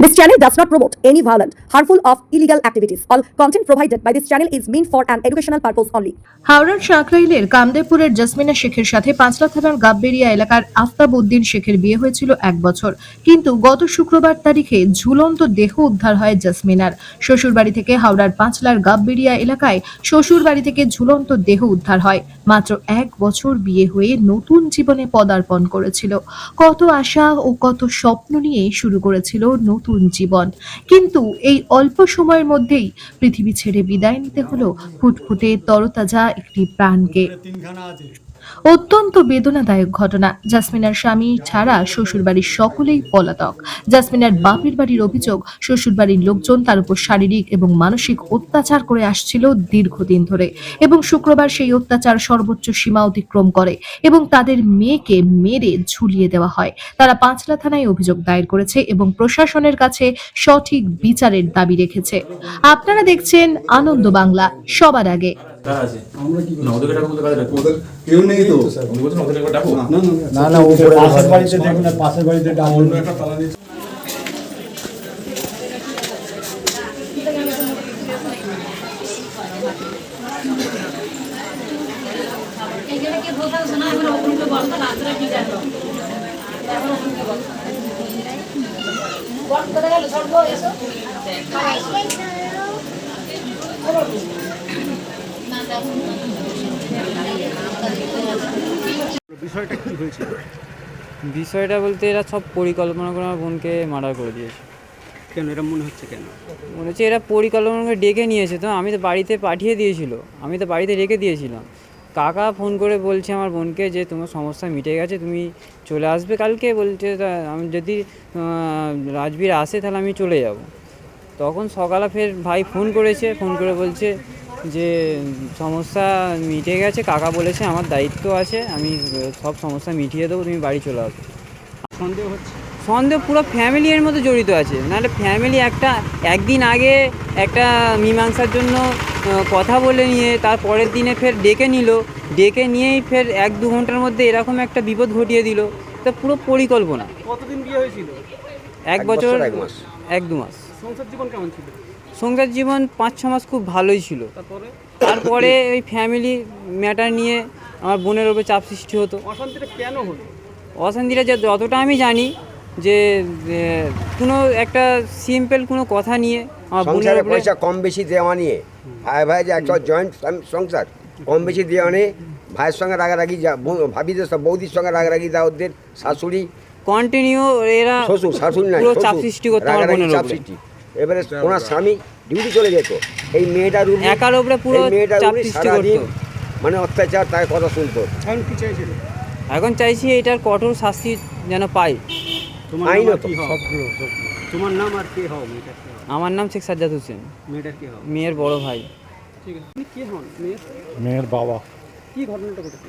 This channel does not promote any violent, harmful, or illegal activities. All content provided by this channel is meant for an educational purpose only. হাওড়ার সাঁকরাইলের কামদেবপুরের জসমিনা শেখের সাথে পাঁচলা থানার গাববেরিয়া এলাকার আফতাব উদ্দিন শেখের বিয়ে হয়েছিল এক বছর কিন্তু গত শুক্রবার তারিখে ঝুলন্ত দেহ উদ্ধার হয় জসমিনার শ্বশুরবাড়ি থেকে হাওড়ার পাঁচলার গাববেরিয়া এলাকায় শ্বশুরবাড়ি থেকে ঝুলন্ত দেহ উদ্ধার হয় মাত্র এক বছর বিয়ে হয়ে নতুন জীবনে পদার্পণ করেছিল কত আশা ও কত স্বপ্ন নিয়ে শুরু করেছিল নতুন জীবন। কিন্তু এই অল্প সময়ের মধ্যেই পৃথিবী ছেড়ে বিদায় নিতে হলো ফুটফুটে তরতাজা একটি প্রাণকে। অত্যন্ত বেদনাদায়ক ঘটনা। জাসমিনার স্বামী ছাড়া শ্বশুরবাড়ির সকলেই পলাতক। জাসমিনার বাপের বাড়ির অভিযোগ, শ্বশুরবাড়ির লোকজন তার উপর শারীরিক এবং মানসিক অত্যাচার করে আসছিল দীর্ঘদিন ধরে এবং শুক্রবার সেই অত্যাচার সর্বোচ্চ সীমা অতিক্রম করে এবং তাদের মেয়েকে মেরে ঝুলিয়ে দেওয়া হয়। তারা পাঁচলা থানায় অভিযোগ দায়ের করেছে এবং প্রশাসনের কাছে সঠিক বিচারের দাবি রেখেছে। আপনারা দেখছেন আনন্দ বাংলা সবার আগে। কারা আছে। আমরা কি না ওদেরকে ডাকো বলতে কাদের ডাকো ওদের কেউ নেই তো। উনি বলছেন ওদেরকে একবার না না না না পাশের বাড়িতে দেখুন না পাশের বাড়িতে ডাউন অন্য একটা তালা নিয়ে এখানে বলতে শোনা এখন অপূর্ব বর্ষা রাত্রে কি জানো কোথায় গেল? সর্ব এসো। বিষয়টা বলতে এরা সব পরিকল্পনা করে আমার বোনকে মার্ডার করে দিয়েছে। কেন? এরম মনে হচ্ছে কেন? মনে হচ্ছে এরা পরিকল্পনা করে ডেকে নিয়েছে তো আমি তো বাড়িতে পাঠিয়ে দিয়েছিল আমি তো বাড়িতে রেখে দিয়েছিলাম। কাকা ফোন করে বলছে আমার বোনকে যে তোমার সমস্যা মিটে গেছে তুমি চলে আসবে কালকে? বলছে আমি যদি রাজবীর আসে তাহলে আমি চলে যাব। তখন সকালে ফের ভাই ফোন করেছে ফোন করে বলছে যে সমস্যা মিটে গেছে কাকা বলেছে আমার দায়িত্ব আছে আমি সব সমস্যা মিটিয়ে দেবো তুমি বাড়ি চলে আসো। সন্দেহ হচ্ছে? সন্দেহ পুরো ফ্যামিলি এর মধ্যে জড়িত আছে। নাহলে ফ্যামিলি একটা একদিন আগে একটা মীমাংসার জন্য কথা বলে নিয়ে তার পরের দিনে ফের ডেকে নিল। ডেকে নিয়েই ফের এক দু ঘণ্টার মধ্যে এরকম একটা বিপদ ঘটিয়ে দিল। তা পুরো পরিকল্পনা। কতদিন বিয়ে হয়েছিল? এক বছর এক দু মাস। সংসার জীবন কেমন ছিল? সংসার জীবন পাঁচ ছ মাস খুব ভালোই ছিল। তারপরে? তারপরে ওই ফ্যামিলি ম্যাটার নিয়ে আমার বোনের ওপর চাপ সৃষ্টি হতো। অশান্তিটা কেন হলো? অশান্তিটা যে যতটা আমি জানি যে কোনো একটা সিম্পল কোনো কথা নিয়ে আমার বোনের পয়সা কম বেশি দেওয়া নিয়ে ভাই ভাই যে একটা জয়েন্ট সংসার কম বেশি দেওয়া নিয়ে ভাইয়ের সঙ্গে রাগারাগি ভাবিদের সব বৌদির সঙ্গে রাগারাগি দা ওদের শাশুড়ি কন্টিনিউ এরা শ্বশুর শাশুড়ি নাই চাপ সৃষ্টি করতো আমার বোনের চাপ সৃষ্টি। এবারে ওনার স্বামী ডিউটি চলে যেত। এই মেয়েটার উপরে একার উপরে পুরো মেয়েটার সৃষ্টি সারাদিন মানে অত্যাচার তার কথা শুনতো। এখন কি চাইছিল এখন চাইছি এটার কঠোর শাস্তি যেন পাই তোমার নাম আইনত তোমার নাম আর কে হও মেয়েটার? আমার নাম শেখ সাজ্জাদ হোসেন। মেয়েটার কে হও? মেয়ের বড় ভাই। ঠিক আছে। তুমি কে হন মেয়ের? মেয়ের বাবা। কি ঘটনাটা ঘটেছে?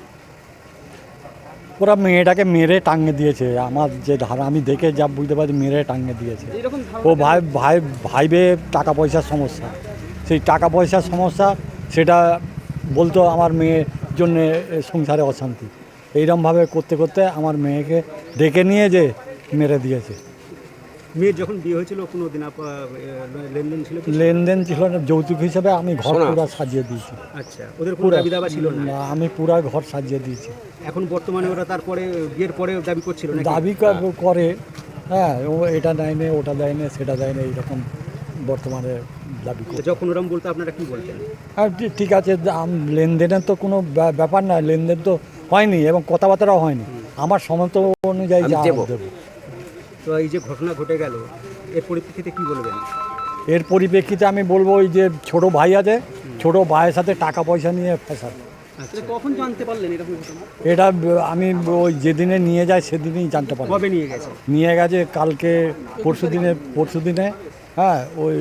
ওরা মেয়েটাকে মেরে টাঙ্গে দিয়েছে। আমার যে ধারা আমি দেখে যা বুঝতে পারছি মেরে টাঙ্গে দিয়েছে। ও ভাই ভাই ভাইবে টাকা পয়সার সমস্যা। সেই টাকা পয়সার সমস্যা সেটা বলতো আমার মেয়ের জন্য সংসারে অশান্তি। এইরমভাবে করতে করতে আমার মেয়েকে ডেকে নিয়ে যে মেরে দিয়েছে। মেয়ের যখন বিয়ে হয়েছিল কোনো দিন লেনদেন ছিল লেনদেন ছিল না যৌতুক হিসেবে আমি ঘর। পুরা সাজিয়ে দিয়েছি। আচ্ছা ওদের কোনো দাবি দাবা ছিল না? না, আমি পুরা ঘর সাজিয়ে দিয়েছি। এখন বর্তমানে ওরা তারপরে বিয়ের পরে দাবি করছিল নাকি? দাবি করে হ্যাঁ। ও এটা দেয় না ওটা দেয় না সেটা দেয় না এইরকম বর্তমানে দাবি করে যখন ওরম বলতো আপনারা কি বলতেন? আর ঠিক- আছে আম- লেনদেনের তো কোনো ব্যা- ব্যাপার না লেনদেন তো হয়নি এবং কথাবার্তাও হয়নি। আমার সমর্থ অনুযায়ী যা দেবো। তো এই যে ঘটনা ঘটে গেল এর পরিপ্রেক্ষিতে কি বলবেন? এর পরিপ্রেক্ষিতে আমি বলব ওই যে ছোট ভাই আছে ছোট ভাইয়ের সাথে টাকা পয়সা নিয়ে ফেসাদ আচ্ছা। কখন জানতে পারলেন এরকম এটা আমি ওই যেদিনে নিয়ে যাই সেদিনই জানতে পারি কবে নিয়ে গেছে? নিয়ে গেছে কালকে পরশু দিনে পরশু দিনে হ্যাঁ ওই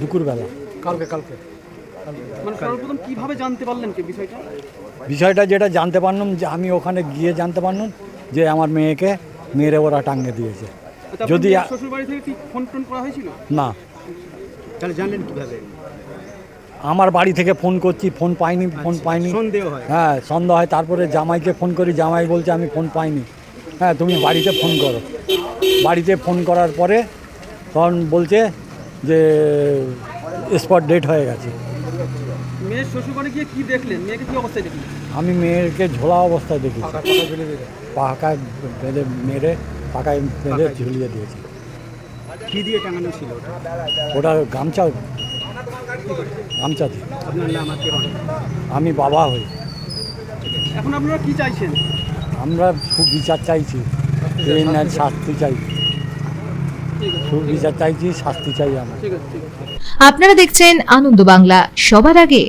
দুপুরবেলা। কালকে কালকে। মানে কীভাবে জানতে পারলেন কি বিষয়টা? বিষয়টা যেটা জানতে পারলাম যে আমি ওখানে গিয়ে জানতে পারলাম যে আমার মেয়েকে মেরে ওরা টাঙ্গে দিয়েছে। যদি শ্বশুর বাড়ি থেকে কি ফোন টোন করা হয়েছিল? না। তাহলে জানলেন কীভাবে? আমার বাড়ি থেকে ফোন করছি ফোন পাইনি ফোন পাইনি। হ্যাঁ। সন্দেহ হয়। তারপরে জামাইকে ফোন করি জামাই বলছে আমি ফোন পাইনি। হ্যাঁ তুমি বাড়িতে ফোন করো। বাড়িতে ফোন করার পরে তখন বলছে যে স্পট ডেট হয়ে গেছে। মেয়ের শ্বশুরবাড়ি গিয়ে কি দেখলেন? মেয়েকে কি অবস্থায় দেখলেন? আমি মেয়েকে ঝোলা অবস্থায় দেখি পাকায় বেঁধে মেরে পাকায় বেঁধে ঝুলিয়ে দিয়েছি। কি দিয়ে টাঙানো ছিল ওটা? ওটা গামছা গামছা দিয়ে। আপনার নাম আর কে আমি বাবা হই। এখন আপনারা কি চাইছেন? আমরা সুবিচার চাইছি। শাস্তি চাই। সুবিচার চাইছি শাস্তি চাই আমরা। আপনারা দেখছেন আনন্দ বাংলা। সবার আগে